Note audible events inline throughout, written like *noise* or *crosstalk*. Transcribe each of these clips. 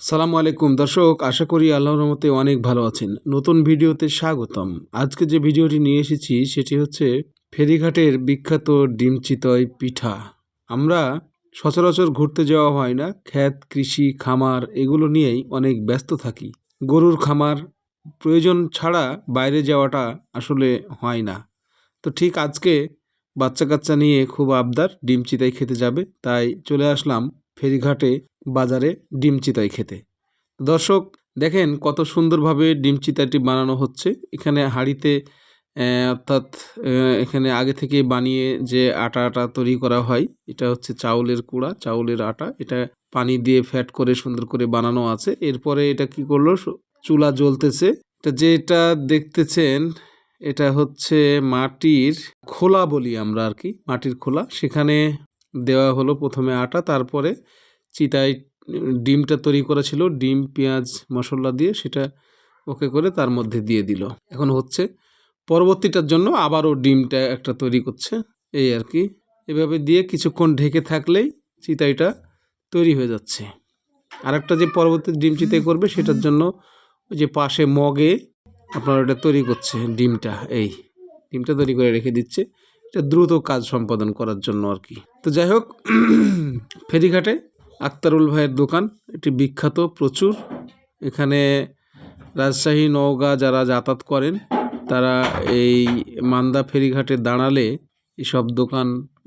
সালামু আলাইকুম। দর্শক, আশা করি আল্লাহর রহমতে অনেক ভালো আছেন। নতুন ভিডিওতে স্বাগতম। আজকে যে ভিডিওটি নিয়ে এসেছি, সেটি হচ্ছে ফেরিঘাটের বিখ্যাত ডিম চিতই পিঠা। আমরা সচরাচর ঘুরতে যাওয়া হয় না, ক্ষেত, কৃষি, খামার, এগুলো নিয়েই অনেক ব্যস্ত থাকি। গরুর খামার প্রয়োজন ছাড়া বাইরে যাওয়াটা আসলে হয় না। তো ঠিক আজকে বাচ্চা কাচ্চা নিয়ে খুব আবদার, ডিম চিতাই খেতে যাবে, তাই চলে আসলাম ফেরিঘাটে বাজারে ডিম চিতাই খেতে। দর্শক, দেখেন কত সুন্দরভাবে ডিম চিতাইটি বানানো হচ্ছে। এখানে হাঁড়িতে অর্থাৎ এখানে আগে থেকে বানিয়ে যে আটা আটা তৈরি করা হয়, এটা হচ্ছে চাউলের কুড়া, চাউলের আটা। এটা পানি দিয়ে ফ্যাট করে সুন্দর করে বানানো আছে। এরপরে এটা কি করল? চুলা জ্বলতেছে। এটা যেটা দেখতেছেন, এটা হচ্ছে মাটির খোলা বলি আমরা আর কি, মাটির খোলা। সেখানে দেওয়া হলো প্রথমে আটা, তারপরে চিতায় ডিমটা তৈরি করা ছিল, ডিম, পেঁয়াজ, মশলা দিয়ে সেটা ওকে করে তার মধ্যে দিয়ে দিল। এখন হচ্ছে পরবর্তীটার জন্য আবারও ডিমটা একটা তৈরি করছে, এই আর কি। এভাবে দিয়ে কিছুক্ষণ ঢেকে থাকলেই চিতাইটা তৈরি হয়ে যাচ্ছে। আরেকটা যে পরবর্তী ডিম চিতাই করবে সেটার জন্য ওই যে পাশে মগে আপনার ওটা তৈরি করছে, ডিমটা, এই ডিমটা তৈরি করে রেখে দিচ্ছে। এটা দ্রুত কাজ সম্পাদন করার জন্য আর কি। তো যাই হোক, *clears throat* ফেরিঘাটে আক্তারুল ভাইয়ের দোকান, এটি বিখ্যাত প্রচুর। এখানে রাজশাহী, নওগাঁ যারা যাতায়াত করেন, তারা এই মান্দা ফেরিঘাটে দাঁড়ালে এসব দোকান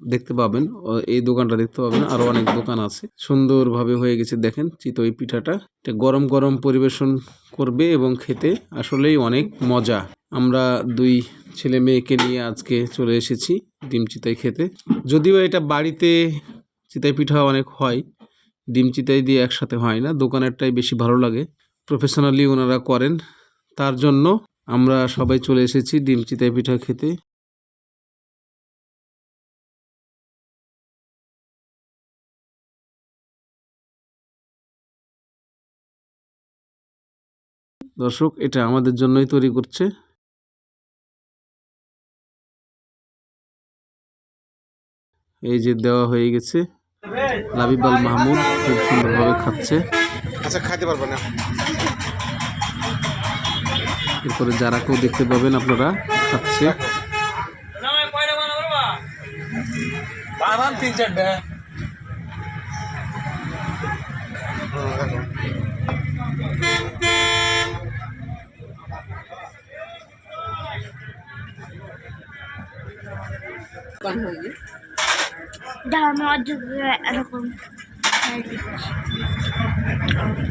দেখতে পাবেন। এই দোকানটা দেখতে পাবেন। আরও অনেক দোকান আছে। সুন্দরভাবে হয়ে গেছে দেখেন চিতই পিঠাটা। এটা গরম গরম পরিবেশন করবে এবং খেতে। আসলেই অনেক মজা। আমরা দুই ছেলে মেয়েকে নিয়ে আজকে চলে এসেছি ডিম চিতাই খেতে। যদিও এটা বাড়িতে চিতাই পিঠা অনেক হয়, ডিম চিতাই দিয়ে একসাথে হয় না, দোকানেরটাই বেশি ভালো লাগে। প্রফেশনালি ওনারা করেন, তার জন্য আমরা সবাই চলে এসেছি ডিম চিতাই পিঠা খেতে। দর্শক, এটা আমাদের জন্যই তৈরি করছে। এই যে দেওয়া হয়ে গেছে। লাবিব আল মাহমুদ খুব সুন্দরভাবে খাচ্ছে। আচ্ছা খাইতে পারবে না। এরপরে যারা কেউ দেখতে পাবেন আপনারা খাচ্ছে। বানান তিন চারটা ধারণা যুগে এরকম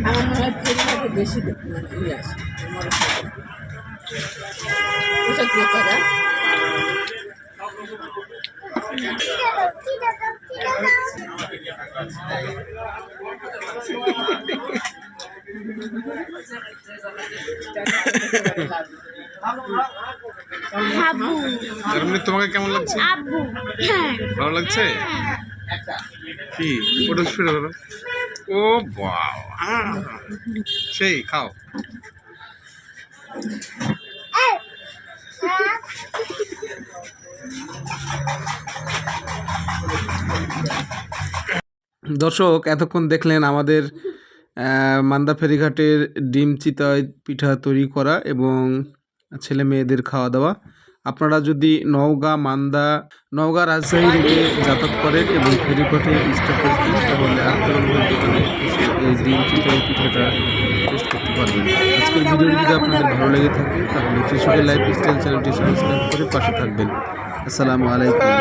আমার মনে হয় ফেরিঘাটে বেশি ইয়ে আসে আমার পোশাক লোকেরা তোমাকে কেমন লাগছে? আব্বু হ্যাঁ। ভালো লাগছে? কি? ওটা শুরু করো ও বাও সেই খাও। দর্শক এতক্ষণ দেখলেন আমাদের মান্দা ফেরিঘাটের ডিম চিতই পিঠা তৈরি করা এবং ছেলে মেয়েদের খাওয়া দাওয়া আপনারা যদি নওগাঁ, মান্দা, নওগাঁ রাজশাহী রুটে যাতায়াত করেন এবং ফেরিপথে স্টপেজ দিন তাহলে পিঠাটা টেস্ট করতে পারবেন। আজকের ভিডিওটি যদি আপনাদের ভালো লেগে থাকে, তাহলে কৃষকের লাইফ স্টাইল চ্যানেলটি সাবস্ক্রাইব করে পাশে থাকবেন। আসসালামু আলাইকুম।